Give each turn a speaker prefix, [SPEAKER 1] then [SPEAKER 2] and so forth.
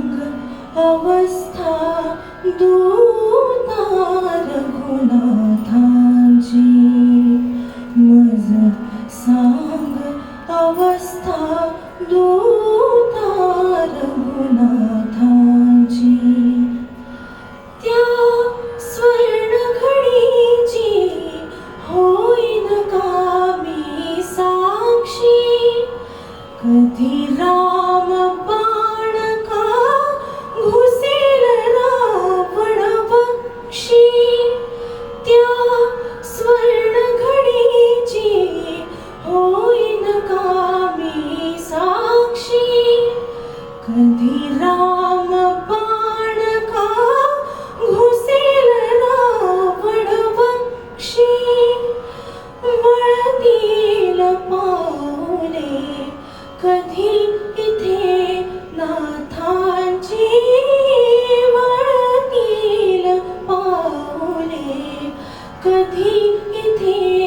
[SPEAKER 1] सांग अवस्था दूतार गुणाथांची मज सांग अवस्था दूतार गुणाथांची त्या स्वर्ण घडीची होईन कामी साक्षी? कधी राम राम पाण का घुसेल रावण वळतील पाऊले कधी इथे नाथाची वळतील पाऊले कधी इथे